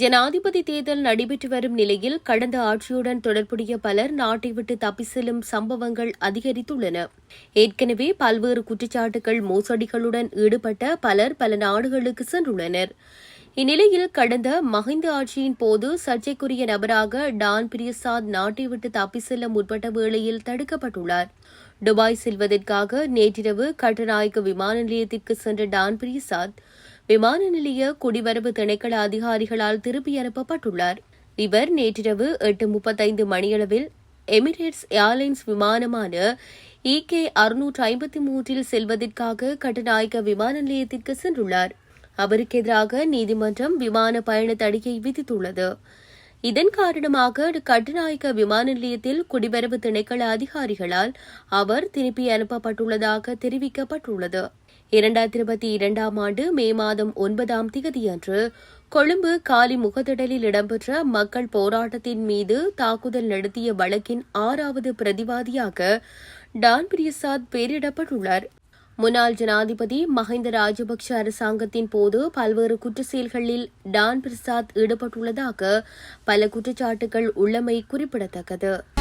ஜனாதிபதி தேர்தல் நடைபெற்று வரும் நிலையில் கடந்த ஆட்சியுடன் தொடர்புடைய பலர் நாட்டை விட்டு தப்பி செல்லும் சம்பவங்கள் அதிகரித்துள்ளன. ஏற்கனவே பல்வேறு குற்றச்சாட்டுகள் மோசடிகளுடன் ஈடுபட்ட பலர் பல நாடுகளுக்கு சென்றுள்ளனர். இந்நிலையில் கடந்த மஹிந்த ஆட்சியின் போது சர்ச்சைக்குரிய நபராக டான் பிரியசாத் நாட்டை விட்டு தப்பி செல்ல முற்பட்ட வேளையில் தடுக்கப்பட்டுள்ளார். துபாய் செல்வதற்காக நேற்றிரவு கட்டநாயக்க விமான நிலையத்திற்கு சென்ற டான் பிரியசாத் விமான நிலைய குடிவரவு திணைக்கள அதிகாரிகளால் திருப்பி அனுப்பப்பட்டுள்ளார் இவர் நேற்றிரவு எட்டு முப்பத்தைந்து மணியளவில் எமிரேட்ஸ் ஏர்லைன்ஸ் விமானமான இகே அறுநூற்று ஐம்பத்தி மூன்றில் செல்வதற்காக கட்டநாயக்க விமான நிலையத்திற்கு சென்றுள்ளார். அவருக்கு எதிராக நீதிமன்றம் விமான பயண தடையை விதித்துள்ளது. இதன் காரணமாக கட்டுநாயக்க விமான நிலையத்தில் குடிவரவு திணைக்கள அதிகாரிகளால் அவர் திருப்பி அனுப்பப்பட்டுள்ளதாக தெரிவிக்கப்பட்டுள்ளது. இரண்டாயிரத்தி இருபத்தி இரண்டாம் ஆண்டு மே மாதம் ஒன்பதாம் தேதியன்று கொழும்பு காலி முகத்திடலில் இடம்பெற்ற மக்கள் போராட்டத்தின் மீது தாக்குதல் நடத்திய வழக்கின் ஆறாவது பிரதிவாதியாக டான் பிரியசாத் பெயரிடப்பட்டுள்ளார். முன்னாள் ஜனாதிபதி மஹிந்த ராஜபக்ஷ அரசாங்கத்தின் போது பல்வேறு குற்ற செயல்களில் டான் பிரசாத் ஈடுபட்டுள்ளதாக பல குற்றச்சாட்டுகள் உள்ளமை குறிப்பிடத்தக்கது.